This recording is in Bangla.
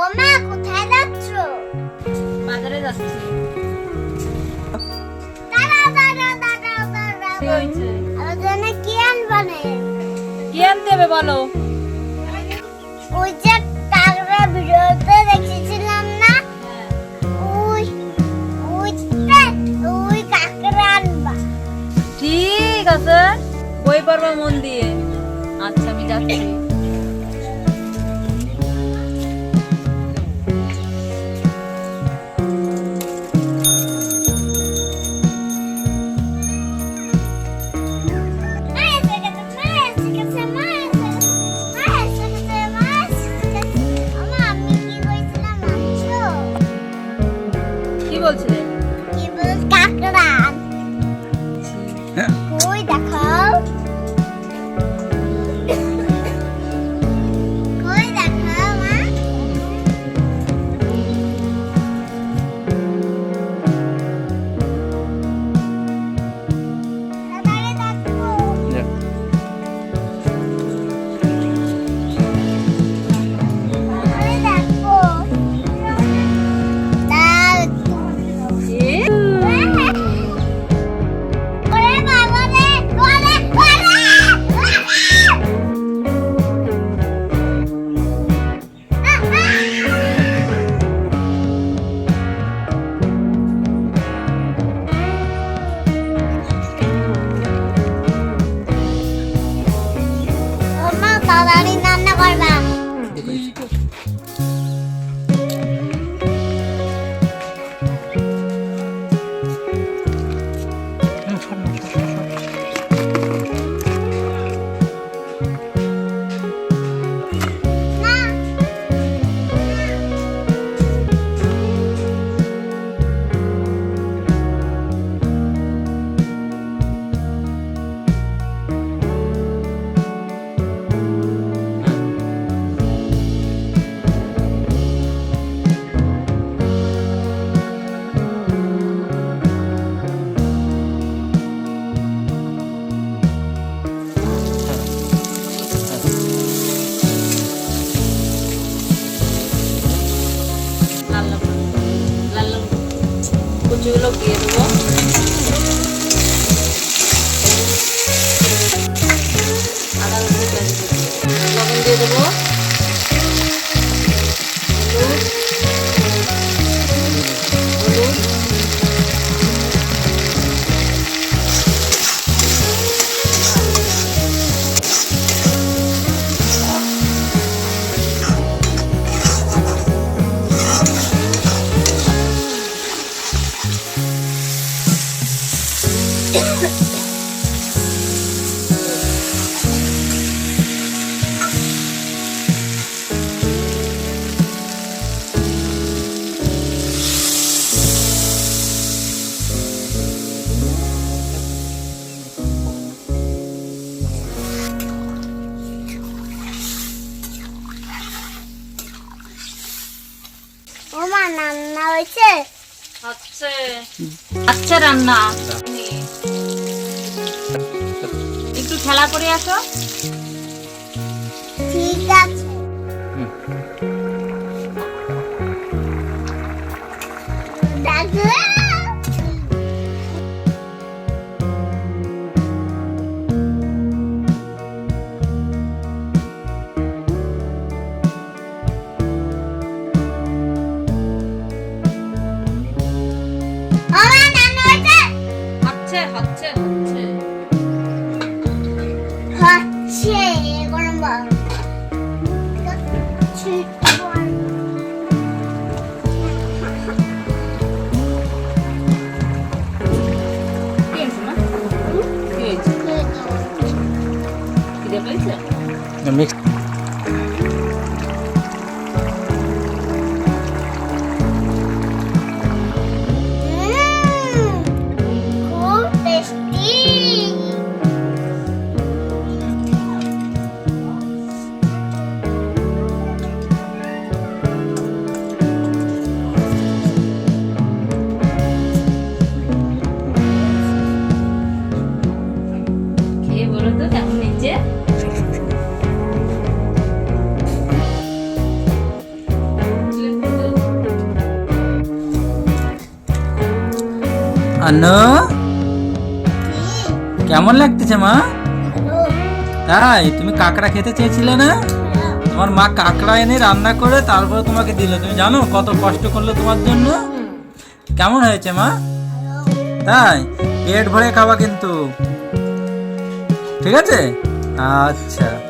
ও মা কোথায় যাচ্ছ? বাজারে যাচ্ছি। দাঁড়াও দাঁড়াও দাঁড়াও দাঁড়াও। কি হয়েছে? আমার জন্য কি আনবানে কি আনতে হবে বলো? ওই যে কাকড়া ভিডিওতে দেখেছিলাম না? ওই ওইটা ওই কাকড়া আনবা। ঠিক আছে বই পড়বা মন দিয়ে। আচ্ছা আমি যাচ্ছি। কুচিগুলো দিয়ে দেবো। আদা রসুন লবণ দিয়ে দেবো। ও মা রান্না হয়েছে হচ্ছে আচ্ছা রান্না খেলা করে আসো। ঠিক আছে। দেখো মিক্স আনো কেমন লাগতেছে মা? তাই, তুমি কাঁকড়া খেতে চেয়েছিলে না? তোমার মা কাঁকড়া এনে রান্না করে তারপরে তোমাকে দিল। তুমি জানো কত কষ্ট করল তোমার জন্য? কেমন হয়েছে মা? তাই, পেট ভরে খাওয়া কিন্তু। ঠিক আছে? আচ্ছা।